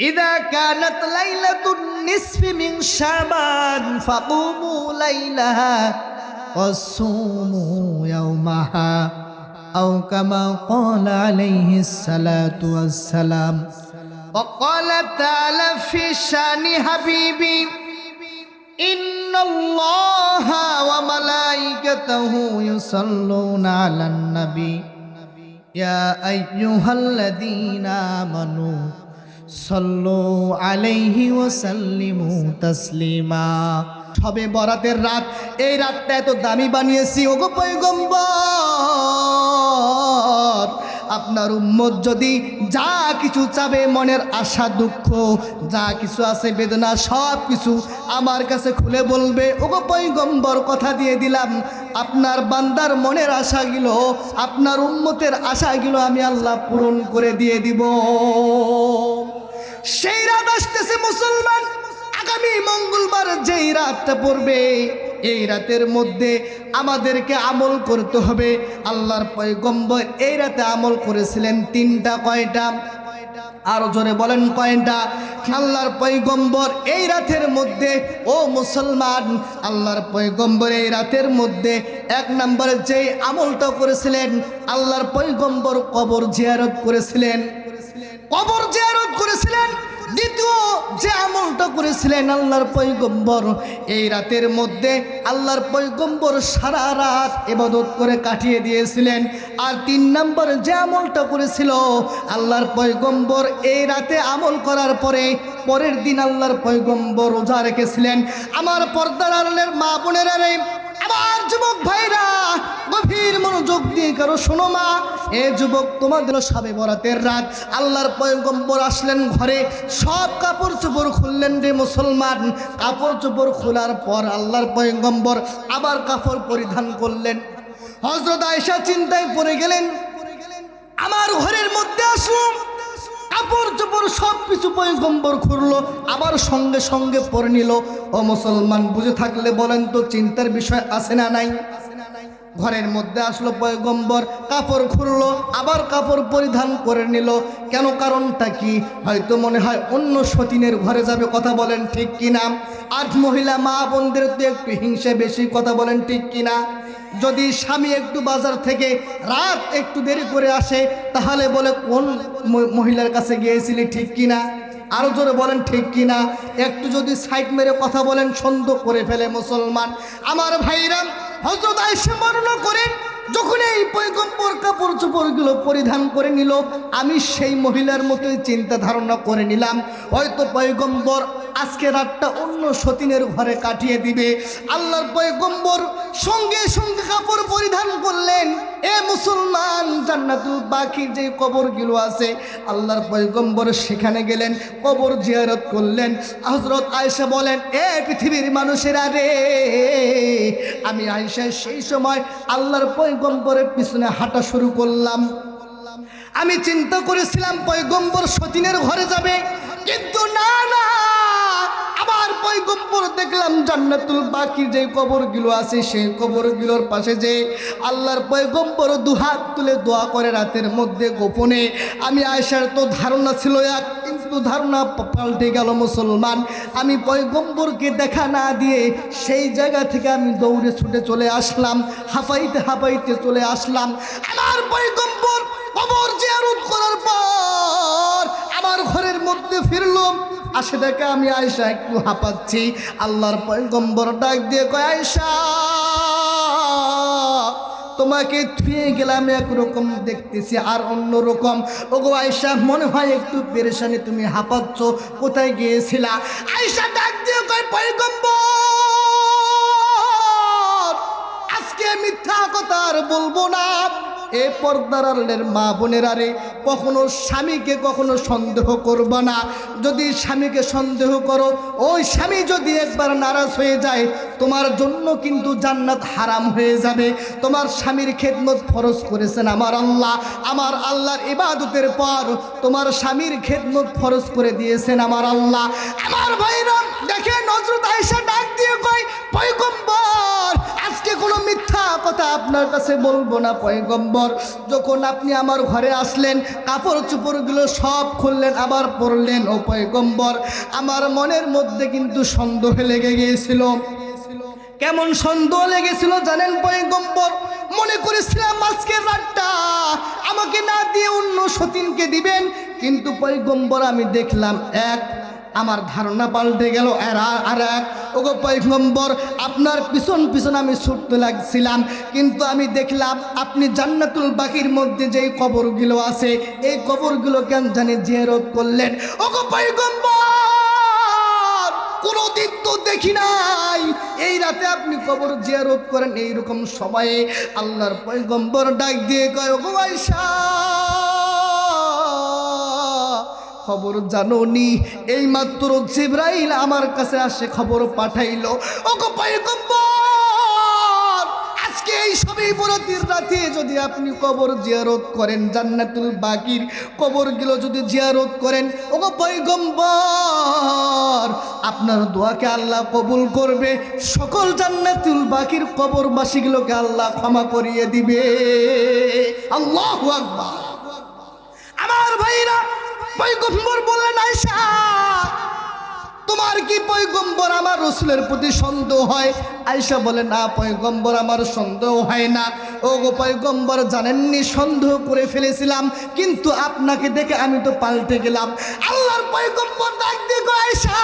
إذا كانت ليلة النصف من شعبان فقوموا ليلها وصوموا يومها. أو كما قال عليه الصلاة والسلام. وقال تعالى في شأن حبيبي إن الله وملائكته يصلون على النبي. يا أيها الذين آمنوا সল্লু আলাইহি ওয়াসাল্লিমু তাসলিমা। সবে বরাতের রাত, এই রাতটা এত দামি বানিয়েছি, ওগো পয়গম্বর। আপনার উম্মত যদি যা কিছু চাবে, মনের আশা, দুঃখ, যা কিছু আছে, বেদনা সব কিছু আমার কাছে খুলে বলবে, ওগো পয়গম্বর, কথা দিয়ে দিলাম। আপনার বান্দার মনের আশাগুলো, আপনার উম্মতের আশাগুলো আমি আল্লাহ পূরণ করে দিয়ে দিব। সেই রাত আসতেছে মুসলমান, আগামী মঙ্গলবার যেই রাতটা পড়বে, এই রাতের মধ্যে আমাদেরকে আমল করতে হবে। আল্লাহর পয়গম্বর এই রাতে আমল করেছিলেন তিনটা, কয়টা? আরও জোরে বলেন কয়টা আল্লাহর পৈগম্বর এই রাতের মধ্যে, ও মুসলমান, আল্লাহর পৈগম্বর এই রাতের মধ্যে এক নম্বরে যে আমলটা করেছিলেন, আল্লাহর পৈগম্বর কবর জিয়ারত করেছিলেন। কবর জিয়ারত করেছিলেন দ্বিতীয় যে আমলটা করেছিলেন আল্লাহর পৈগম্বর এই রাতের মধ্যে আল্লাহর পৈগম্বর সারা রাত এবাদত করে কাটিয়ে দিয়েছিলেন। আর তিন নম্বর যে আমলটা করেছিল, আল্লাহর পৈগম্বর এই রাতে আমল করার পরে পরের দিন আল্লাহর পৈগম্বর রোজা রেখেছিলেন। আমার পর্দার আলের মা বোনেরা রে, আমার যুবক ভাইরা গভীর মনোযোগ দিয়ে কারও শোনো মা। এ যুবক তোমাদের সাবে বরাতের রাত। আল্লাহর পয়গম্বর আসলেন ঘরে। সব কাপড় চোপড় খুললেন রে মুসলমান। কাপড় চোপড় খোলার পর আল্লাহর পয়গম্বর আবার কাপড় পরিধান করলেন। হজরত আয়সা চিন্তায় পড়ে গেলেন। আমার ঘরের মধ্যে আসুন। কাপড় চোপড় সব কিছু পয়গম্বর খুললো, আবার সঙ্গে সঙ্গে পরে নিল। ও মুসলমান, বুঝে থাকলে বলেন তো, চিন্তার বিষয় আছে না নাই? ঘরের মধ্যে আসলো পয়গম্বর, কাপড় খুললো, আবার কাপড় পরিধান করে নিল। কেন কারণটা কি? হয়তো মনে হয় অন্য সতীনের ঘরে যাবে, কথা বলেন ঠিক কিনা? আর মহিলা মা বোনদের তো একটু হিংসে বেশি, কথা বলেন ঠিক কিনা? যদি স্বামী একটু বাজার থেকে রাত একটু দেরি করে আসে, তাহলে বলে কোন মহিলার কাছে গিয়েছিলি ঠিক কিনা? আরও জোরে বলেন ঠিক কিনা? একটু যদি সাইড মেরে কথা বলেন সন্দেহ করে ফেলে মুসলমান। আমার ভাইরা হজরত আয়সা বর্ণনা করেন, যখন এই পৈগম্বর কাপড় চোপড়গুলো পরিধান করে নিল, আমি সেই মহিলার মতোই চিন্তা ধারণা করে নিলাম। হয়তো পৈগম্বর আজকে রাতটা অন্য সতীনের ঘরে কাটিয়ে দিবে। আল্লাহর পয়গম্বর সঙ্গে সঙ্গে কাপড় পরিধান করলেন। এ মুসলমান, জান্নাতুল বাকির যে কবরগুলো আছে, আল্লাহর পয়গম্বর সেখানে গেলেন, কবর জিয়ারত করলেন। হজরত আয়েশা বলেন, এ পৃথিবীর মানুষেরা রে, আমি আয়েশা সেই সময় আল্লাহর পয়গম্বরের পিছনে হাঁটা শুরু করলাম। আমি চিন্তা করেছিলাম, পয়গম্বর সতীনের ঘরে যাবে। কিন্তু না না দেখলাম জান্নাতুল বাকি যে কবরগুলো আছে, সেই কবরগুলোর পাশে যে আল্লাহর পয়গম্বর দুহাত তুলে দোয়া করে রাতের মধ্যে গোপনে। আমি আয়সার তো ধারণা ছিল এক, কিন্তু ধারণা পাল্টে গেল মুসলমান। আমি পয়গম্বরকে দেখা না দিয়ে সেই জায়গা থেকে আমি দৌড়ে ছুটে চলে আসলাম, হাঁপাইতে হাঁপাইতে চলে আসলাম। আমার পয়গম্বর কবর জিয়ারত করার পর আমার ঘরের মধ্যে ফিরলাম আসে দেখে আমি আয়সা একটু হাঁপাচ্ছি। আল্লাহর পয়গম্বর ডাক দিয়ে কয় আয়সা তোমাকে থুয়ে গেলাম একরকম দেখতেছি আর অন্য রকম ওগো আয়সা মনে হয় একটু পেরেশানি তুমি হাঁপাচ্ছ, কোথায় গিয়েছিলা? আয়সা ডাক দিয়ে কয়, পয়গম্বর, আজকে মিথ্যা কথা আর বলব না। এ পর্দার আড়ালের মা বোনেরা রে, কখনো স্বামীকে কখনো সন্দেহ করবা না। যদি স্বামীকে সন্দেহ করো, ওই স্বামী যদি একবার নারাজ হয়ে যায়, তোমার জন্য কিন্তু জান্নাত হারাম হয়ে যাবে। তোমার স্বামীর খেদমত ফরজ করেছেন আমার আল্লাহ। আমার আল্লাহর ইবাদতের পর তোমার স্বামীর খেদমত ফরজ করে দিয়েছেন আমার আল্লাহ। আমার ভাইরা দেখে নজরুল আয়সা ডাক দিয়ে কয় মিথ্যা কথা আপনার কাছে বলব না, পয়গম্বর। যখন আপনি আমার ঘরে আসলেন, কাপড় চোপড়গুলো সব খুললেন, আবার পরলেন, ও পয়গম্বর, আমার মনের মধ্যে কিন্তু সন্দেহ লেগে গিয়েছিল। কেমন সন্দেহ লেগেছিল জানেন পয়গম্বর? মনে করেছিলাম আজকের রাতটা আমাকে না দিয়ে অন্য সতীনকে দিবেন, কিন্তু পয়গম্বর আমি দেখলাম, এক আমার ধারণা পাল্টে গেল। আর এক, ওগো পয়গম্বর, আপনার পিছন পিছন আমি ছুটতে লাগছিলাম, কিন্তু আমি দেখলাম আপনি জান্নাতুল বাকির মধ্যে যেই কবরগুলো আছে, এই কবরগুলো কেন জানি জিয়ারত করলেন। ওগো পয়গম্বর, কোনোদিন তো দেখি নাই, এই রাতে আপনি কবর জিয়ারত করেন এইরকম সময়ে। আল্লাহর পয়গম্বর ডাক দিয়ে কয়, ওগো আয়সা খবর জানোনি। এই মাত্র জিব্রাইল আমার কাছে আসে খবর পাঠাইলো। ওগো পয়গম্বর, আজকে এই সবই বরতির রাতে যদি আপনি কবর জিয়ারত করেন, জান্নাতুল বাকির কবরগুলো যদি জিয়ারত করেন, ওগো পয়গম্বর, আপনার দোয়াকে আল্লাহ কবুল করবে। সকল জান্নাতুল বাকির কবর কবরবাসীগুলোকে আল্লাহ ক্ষমা করিয়ে দিবে। আল্লাহু আকবার। আমার ভাইরা পয়গম্বর বললেন আয়সা তোমার কি পৈগম্বর আমার রসুলের প্রতি সন্দেহ হয়? আয়সা বলে, না পৈগম্বর আমার সন্দেহ হয় না। ও গো পৈগম্বর জানেননি, সন্দেহ করে ফেলেছিলাম, কিন্তু আপনাকে দেখে আমি তো পাল্টে গেলাম। আল্লাহর পয়গম্বর ডাক গো আয়সা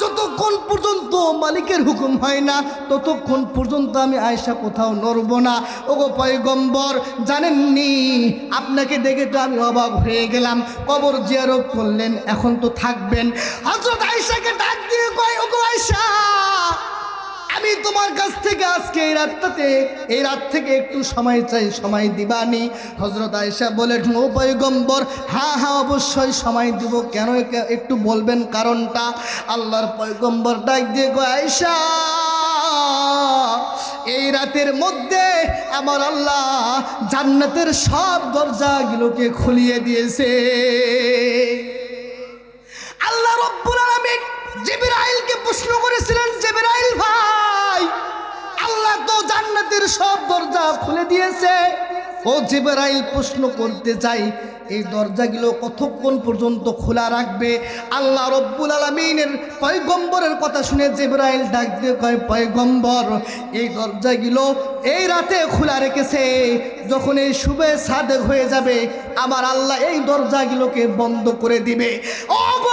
যতক্ষণ পর্যন্ত মালিকের হুকুম হয় না, ততক্ষণ পর্যন্ত আমি আয়সা কোথাও নড়ব না। ও ওগো পয়গম্বর, জানেননি? আপনাকে দেখে তো আমি অবাক হয়ে গেলাম। কবর জিয়ারত করলেন, এখন তো থাকবেন। হজরত আয়সাকে ডাক দিয়ে কয় গো আয়সা আমি তোমার কাছ থেকে আজকে এই রাতটাতে, এই রাত থেকে একটু সময় চাই, সময় দিবানি। হজরত আয়সা বলে, ও পয়গম্বর হ্যাঁ হ্যাঁ অবশ্যই সময় দিব। কেন একে- একটু বলবেন কারণটা? আল্লাহর পয়গম্বর ডাক দিয়ে গো আয়সা এই রাতের মধ্যে আমার আল্লাহ জান্নাতের সব দরজাগুলোকে খুলিয়ে দিয়েছে। আল্লাহ রব্বুল আলামিন জিবরাইলকে প্রশ্ন করেছিলেন, জিবরাইল ভাই তো জান্নাতের সব দরজা খুলে দিয়েছে। ও জিবরাইল প্রশ্ন করতে চাই, এই দরজাগুলো কতক্ষণ পর্যন্ত খোলা রাখবে? আল্লাহ রব্বুল আলমিনের পয়গম্বরের কথা শুনে জিবরাইল ডাক দিয়ে কয়, পয়গম্বর, এই দরজাগুলো এই রাতে খোলা রেখেছে। যখন এই শুভে সাদেক হয়ে যাবে, আমার আল্লাহ এই দরজাগুলোকে বন্ধ করে দিবে। ও গো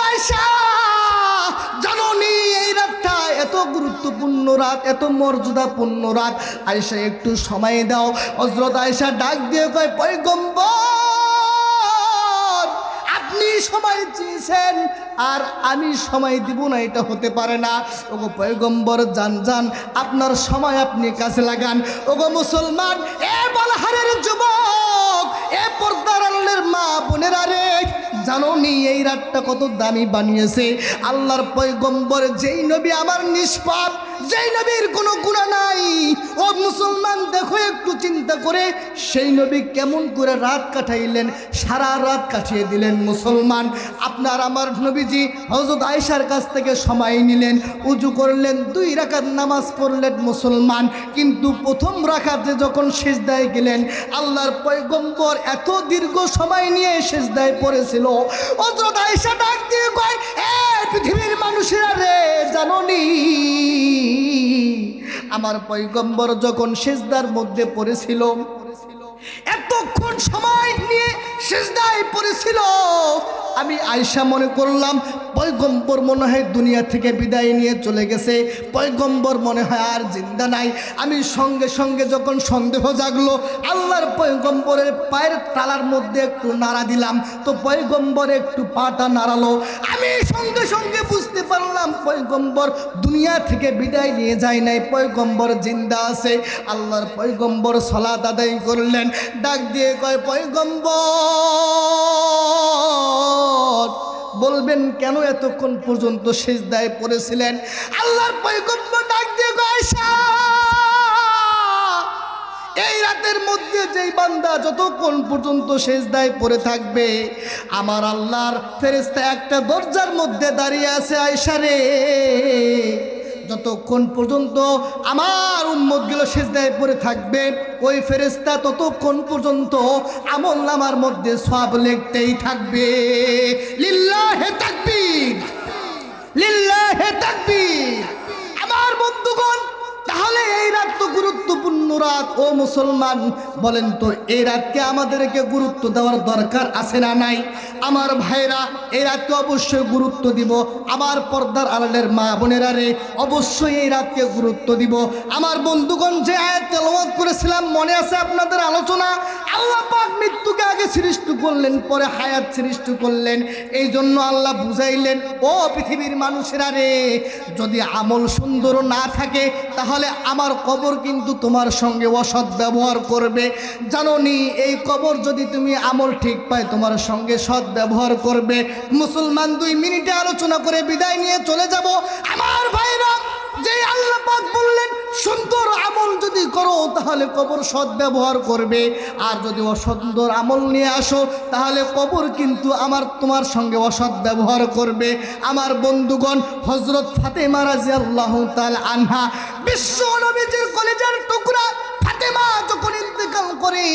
এত গুরুত্বপূর্ণ রাত, এত মর্যাদাপূর্ণ রাত। আয়সা একটু সময় দাও। হজরত আয়সা ডাক দিয়ে কয়, পয়গম্বর, আপনি সময় চেয়েছেন, আর আমি সময় দিব না, এটা হতে পারে না। ওগো পয়গম্বর, যান যান, আপনার সময় আপনি কাছে লাগান। ওগো মুসলমান, এ বলহারের যুবক, এ পর্দার মা বোনেরা রে জানো নি এই রাতটা কত দামি বানিয়েছে। আল্লাহর পয়গম্বর যেই নবী আমার নিষ্পাপ যেই নবীর কোনো গুণা নাই, ও মুসলমান দেখো একটু চিন্তা করে, সেই নবী কেমন করে রাত কাটাইলেন, সারা রাত কাটিয়ে দিলেন মুসলমান। আপনার আমার নবীজি হজরত আয়েশার কাছ থেকে সময় নিলেন, উজু করলেন, দুই রাকাত নামাজ পড়লেন মুসলমান। কিন্তু প্রথম রাখাতে যখন সেজদায় গেলেন, আল্লাহর পয়গম্বর এত দীর্ঘ সময় নিয়ে সেজদায় পড়েছিল। হজরত আয়েশা ডাক দিয়ে কয়, এ পৃথিবীর মানুষেরা রে, জাননি? আমার পৈগম্বর যখন সেজদার মধ্যে পড়েছিল এতক্ষণ সময় নিয়ে সেজদায় পড়েছিল। আমি আয়সা মনে করলাম, পয়গম্বর মনে হয় দুনিয়া থেকে বিদায় নিয়ে চলে গেছে। পয়গম্বর মনে হয় আর জিন্দা নাই। আমি সঙ্গে সঙ্গে যখন সন্দেহ জাগলো, আল্লাহর পয়গম্বরের পায়ের তালার মধ্যে একটু নাড়া দিলাম। তো পয়গম্বর একটু পাটা নাড়ালো। আমি সঙ্গে সঙ্গে বুঝতে পারলাম, পয়গম্বর দুনিয়া থেকে বিদায় নিয়ে যায় নাই। পয়গম্বর জিন্দা আছে। আল্লাহর পয়গম্বর সলাত আদায় করলেন। ডাক দিয়ে কয়, পয়গম্বর বলবেন, কেন এতক্ষণ পর্যন্ত শেষ সেজদায় পড়েছিলেন? আল্লাহর পয়গম্বর ডাক দিয়ে আয়েশা, এই রাতের মধ্যে যেই বান্দা যতক্ষণ পর্যন্ত শেষ সেজদায় পড়ে থাকবে, আমার আল্লাহর ফেরেস্তা একটা দরজার মধ্যে দাঁড়িয়ে আছে আয়সা রে। যতক্ষণ পর্যন্ত আমার উম্মতগুলো সেজদায় পড়ে থাকবে, ওই ফেরেস্তা ততক্ষণ পর্যন্ত আমল নামার মধ্যে সব লিখতেই থাকবে। রাত ও মুসলমান বলেন তো, এই রাতকে আমাদেরকে গুরুত্ব দেওয়ার দরকার আছে না নাই? আমার ভাইরা, এই রাতকে অবশ্যই গুরুত্ব দিব। আমার পর্দার আড়ালের মা বোনেরা রে, অবশ্যই এই রাতকে গুরুত্ব দিব। আমার বন্ধুগণ, যে আয়াত তেলাওয়াত করেছিলাম, মনে আছে আপনাদের আলোচনা? আল্লাহ পাক মৃত্যুকে আগে সৃষ্টি করলেন, পরে হায়াত সৃষ্টি করলেন। এই জন্য আল্লাহ বুঝাইলেন, ও পৃথিবীর মানুষেরা রে, যদি আমল সুন্দর না থাকে, তাহলে আমার কবর কিন্তু তোমার সঙ্গে অসৎ ব্যবহার করবে। জানো নি এই কবর যদি তুমি আমল ঠিক পায়, তোমার সঙ্গে সৎ ব্যবহার করবে। মুসলমান দুই মিনিটে আলোচনা করে বিদায় নিয়ে চলে যাব। আমার ভাইরা যে আল্লাহ পাক বললেন সুন্দর আমল যদি করো, তাহলে কবর সৎ ব্যবহার করবে। আর যদি অসুন্দর আমল নিয়ে আসো, তাহলে কবর কিন্তু আমার, তোমার সঙ্গে অসৎ ব্যবহার করবে। আমার বন্ধুগণ হজরত ফাতেমা রাজিয়াল্লাহ তাল আনহা, বিশ্ব নবীজির কলেজের টুকরা ফাতেমা যখন ইন্তেকাল করে,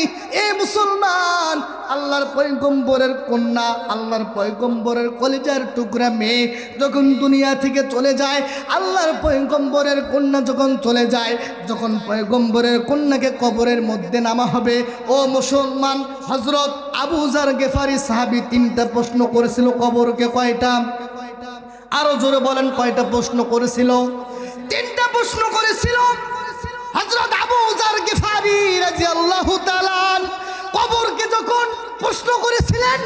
এ মুসলমান, আল্লাহর পয়গম্বরের কন্যা, আল্লাহর পয়গম্বরের কলেজার টুকরা মেয়ে যখন দুনিয়া থেকে চলে যায়, আল্লাহর পয়গম্বরের কন্যা যখন চলে যায়, যখন পয়গম্বরের কন্যাকে কবরের মধ্যে নামা হবে, ও মুসলমান হজরত আবু জার গেফারি সাহাবি তিনটা প্রশ্ন করেছিল কবরকে কয়টা? আরও জোরে বলেন কয়টা প্রশ্ন করেছিল? তিনটা প্রশ্ন করেছিল। হজরত আবু জার গিফারি রাদিয়াল্লাহু তাআলা কবরকে যখন প্রশ্ন করেছিলেন,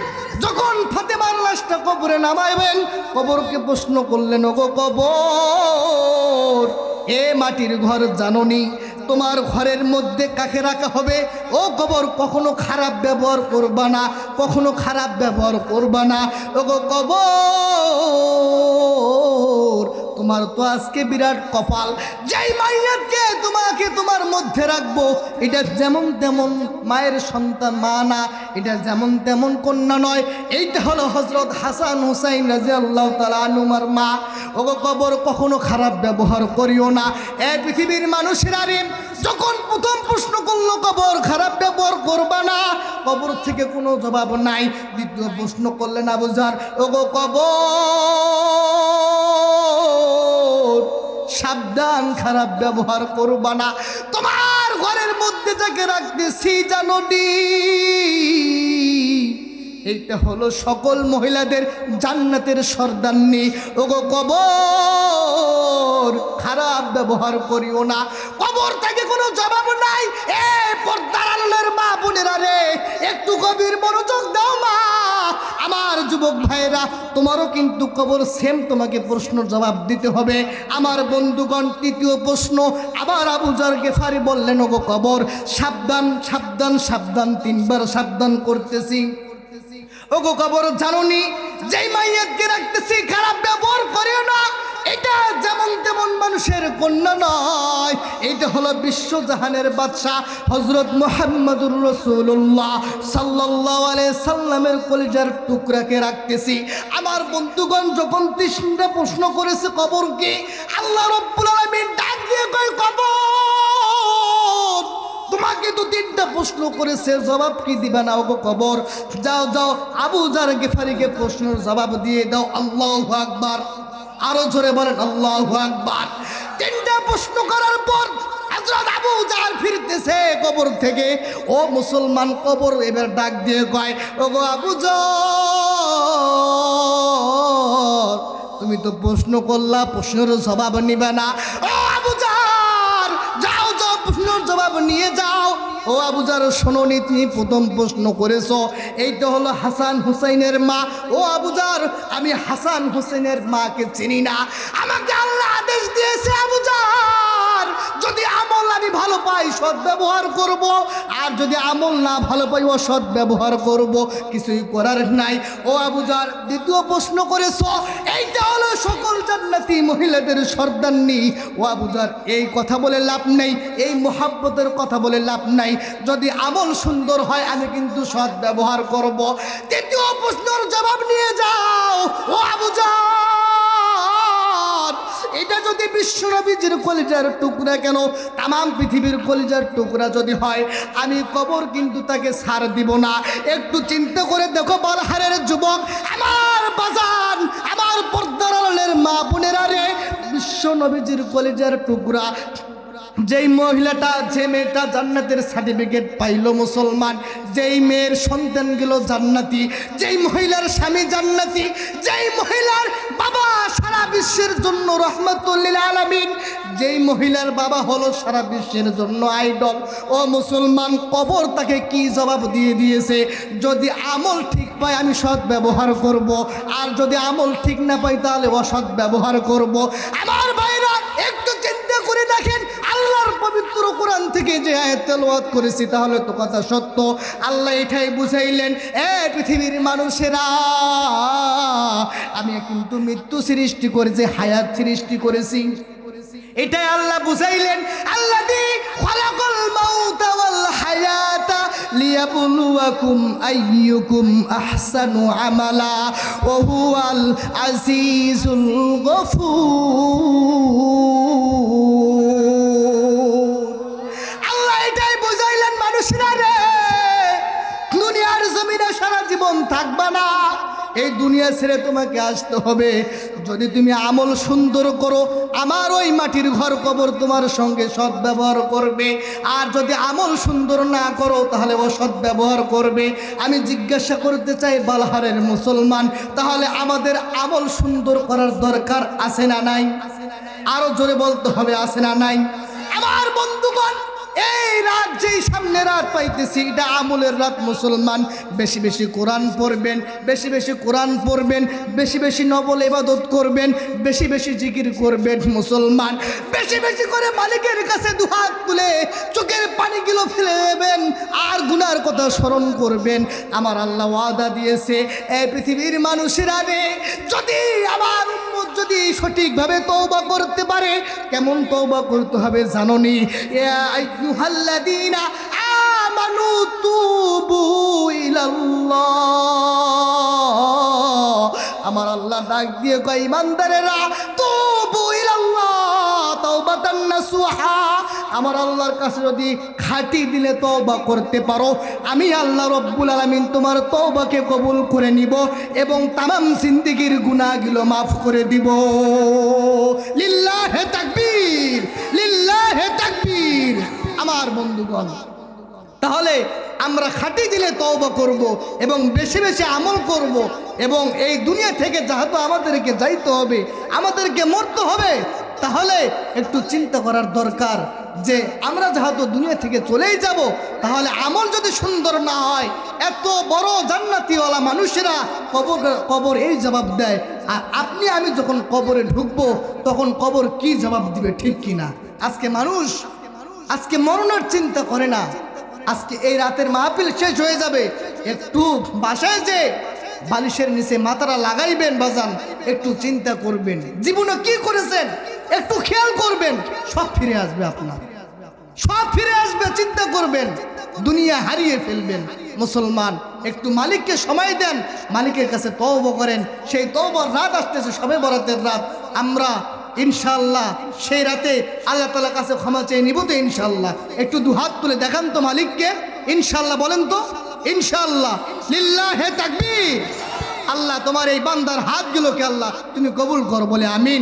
যখন ফাতেমার লাশটা কবরে নামাইবেন, কবরকে প্রশ্ন করলেন, ওগো কবর, এ মাটির ঘর জাননি, তোমার ঘরের মধ্যে কাকে রাখা হবে? ও কবর, কখনো খারাপ ব্যবহার করবা না, কখনো খারাপ ব্যবহার করবা না। ও গো কবর তোমার তো আজকে বিরাট কপাল। যেই মাইয়াকে তোমাকে তোমার মধ্যে রাখব, এটা যেমন তেমন মায়ের সন্তান, মা না, এটা যেমন তেমন কন্যা নয়। এইটা হলো হজরত হাসান হুসাইন রাজি আল্লাহ তালা আনুমার মা। ওগো কবর কখনো খারাপ ব্যবহার করিও না। এ পৃথিবীর মানুষেরা রে যখন প্রথম প্রশ্ন করল কবর খারাপ ব্যবহার করবা না, কবর থেকে কোনো জবাব নাই। দ্বিতীয় প্রশ্ন করলেন আবুজার ওগো কবর সাবধান, খারাপ ব্যবহার করবা না। তোমার ঘরের মধ্যে যাকে রাখতেছি জাননি এইটা হলো সকল মহিলাদের জান্নাতের সর্দান্নি ওগো কবর, খারাপ ব্যবহার করিও না। কবর থেকে কোনো জবাব নাই। এ পর্দার আলোর মা বোনেরা রে, একটু গভীর আমার যুবক ভাইরা তোমারও কিন্তু কবর সেম তোমাকে প্রশ্ন জবাব দিতে হবে। আমার বন্ধুগণ, তৃতীয় প্রশ্ন, আবার আবুজার গেফারি বললেন, ওগো কবর, সাবধান সাবধান সাবধান, তিনবার সাবধান করতেছি। ওগো কবর, জানুনি, যেই মাইয়াকে রাখতেছি, খারাপ ব্যবহার করিও না। এটা যেমন তেমন মানুষের কন্যা নয়। এইটা হলো বিশ্বজাহানের বাদশাহ হজরত মোহাম্মদুর রসুল্লাহ সাল্লাহ আলাই সাল্লামের কলিজার টুকরাকে রাখতেছি। আমার বন্ধুগণ যখন তৃষ্ণা প্রশ্ন করেছে কবরকে আল্লাহ রব্বুল আলমিন ডাক দিয়ে কয়, কবর! তোমাকে তো তিনটা প্রশ্ন করেছে, জবাব কি দিবা না ওগো কবর? যাও যাও, আবু জার গেফারিকে প্রশ্নের জবাব দিয়ে দাও। আল্লাহ আকবার। আরও জোরে বলেন, আল্লাহ আকবার। তিনটা প্রশ্ন করার পর হযরত আবু জার ফিরতেছে কবর থেকে। ও মুসলমান কবর এবার ডাক দিয়ে কয়, ওগো আবু তুমি তো প্রশ্ন করলা, প্রশ্নের জবাব নিবে না। ও আবু যাও প্রশ্নের জবাব নিয়ে যাও। ও আবুজার শোনি তুমি প্রথম প্রশ্ন করেছ। এইটা হলো হাসান হুসাইনের মা। ও আবুজার আমি হাসান হুসাইনের মাকে চিনি না। আমাকে আল্লাহ আদেশ দিয়েছে আবুজার যদি আমল আমি ভালো পাই সৎ ব্যবহার করব। আর যদি আমল না ভালো পাই অসৎ ব্যবহার করব। কিছুই করার নাই। ও আবুজার দ্বিতীয় প্রশ্ন করেছ, এইটা হলো সকল জান্নাতি মহিলাদের সর্দান্নি। ও আবুজার এই কথা বলে লাভ নেই, এই মোহাব্বতের কথা বলে লাভ নাই। যদি আমল সুন্দর হয়, আমি কিন্তু সৎ ব্যবহার করব। তৃতীয় প্রশ্নের জবাব নিয়ে যাও, ও আবুজার এটা যদি বিশ্বনবীজির কলিজার টুকরা কেন? তাম পৃথিবীর কলিজার টুকরা যদি হয়, আমি কবর কিন্তু তাকে ছাড় দিব না। একটু চিন্তা করে দেখো, বালহারের যুবক, আমার বাজান, আমার পর্দার মা বোনেরা রে বিশ্বনবীজির কলিজার টুকরা। যেই মহিলাটা, যে মেয়েটা জান্নাতের সার্টিফিকেট পাইলো মুসলমান, যেই মেয়ের সন্তানগুলো জান্নাতি, যেই মহিলার স্বামী জান্নাতি, যেই মহিলার বাবা বিশ্বের জন্য রহমতুল্লিল আলমিন, যেই মহিলার বাবা হলো সারা বিশ্বের জন্য আইডল। ও মুসলমান, কবর তাকে কি জবাব দিয়ে দিয়েছে? যদি আমল ঠিক পায়, আমি সৎ ব্যবহার করব। আর যদি আমল ঠিক না পাই তাহলে অসৎ ব্যবহার করব। আমার ভাইরা, একটু পবিত্র কোরআন থেকে যে আয়াত তেলাওয়াত করেছি, তাহলে তো কথা সত্য। আল্লাহ এটাই বুঝাইলেন, এ পৃথিবীর মানুষেরা, আমি কিন্তু মৃত্যু সৃষ্টি করেছি হায়াত সৃষ্টি করেছি, এটাই আল্লাহ বুঝাইলেন। আল্লাহ খলাকল মাউতা ওয়াল হায়াতা লিয়াবলুয়াকুম আইয়ুকুম আহসানু আমালা ওয়া হুয়াল আজিজুল গফুর। থাকবা না। এই দুনিয়া ছেড়ে তোমাকে আসতে হবে। যদি তুমি আমল সুন্দর করো, আমার ওই মাটির ঘর কবর তোমার সঙ্গে সৎ ব্যবহার করবে। আর যদি আমল সুন্দর না করো, তাহলে অসৎ ব্যবহার করবে। আমি জিজ্ঞাসা করতে চাই, বালহারের মুসলমান, তাহলে আমাদের আমল সুন্দর করার দরকার আছে না নাই? আরও জোরে বলতে হবে, আছে না নাই? আমার বন্ধুগণ এই রাত যেই সামনে রাত পাইতেছি, এটা আমলের রাত, মুসলমান। বেশি বেশি কোরআন পড়বেন, বেশি বেশি কোরআন পড়বেন, বেশি বেশি নবল ইবাদত করবেন, বেশি বেশি জিকির করবেন, মুসলমান। বেশি বেশি করে মালিকের কাছে দুহাত তুলে চোখের পানিগুলো ফেলে দেবেন, আর গুনার কথা স্মরণ করবেন। আমার আল্লাহ ওয়াদা দিয়েছে এই পৃথিবীর মানুষেরা রে, যদি আমার যদি সঠিকভাবে তৌবা করতে পারে, কেমন তৌবা করতে হবে জাননি? তুবু আমার আল্লাহ ডাক দিয়ে কয়, ইমানদারেরা, তুবু আমার আল্লাহর কাছে যদি খাটি দিলে তওবা করতে পারো, আমি আল্লাহ রব্বুল আলামিন তোমার তওবাকে কবুল করে নিব এবং তামাম জিন্দেগির গুনাহগুলো মাফ করে দিব। লিল্লাহে তাকবীর লিল্লাহে তাকবীর। আমার বন্ধুগণ, তাহলে আমরা খাটি দিলে তওবা করব এবং বেশি বেশি আমল করব এবং এই দুনিয়া থেকে যেহেতু আমাদেরকে যাইতে হবে, আমাদেরকে মরতে হবে, তাহলে একটু চিন্তা করার দরকার যে আমরা যেহেতু দুনিয়া থেকে চলেই যাব, তাহলে আমল যদি সুন্দর না হয়, এত বড় জান্নাতিওয়ালা মানুষেরা কবর কবর এই জবাব দেয় আর আপনি, আমি যখন কবরে ঢুকবো, তখন কবর কি জবাব দিবে ঠিক কিনা? আজকে মানুষ আজকে মরণের চিন্তা করে না। আজকে এই রাতের মাহফিল শেষ হয়ে যাবে। একটু বাসায় যে বালিশের নিচে মাথাটা লাগাইবেন বাজান, একটু চিন্তা করবেন। জীবনে কি করেছেন? একটু খেয়াল করবেন, সব ফিরে আসবে আপনার। সব ফিরে আসবে, চিন্তা করবেন। দুনিয়া হারিয়ে ফেলবেন। মুসলমান, একটু মালিককে সময় দেন। মালিকের কাছে তওব করেন। সেই তওবর রাত আসতেছে, সবে বরাতের রাত। আমরা ইনশাল্লাহ সেই রাতে আল্লাহ তালার কাছে ক্ষমা চেয়ে নিব তো ইনশাল্লাহ একটু দু হাত তুলে দেখান তো মালিককে। ইনশাল্লাহ বলেন তো ইনশাল্লাহ লিল্লাহ হে তাকবীর। আল্লাহ তোমার এই বান্দার হাতগুলোকে আল্লাহ তুমি কবুল কর বলে, আমিন।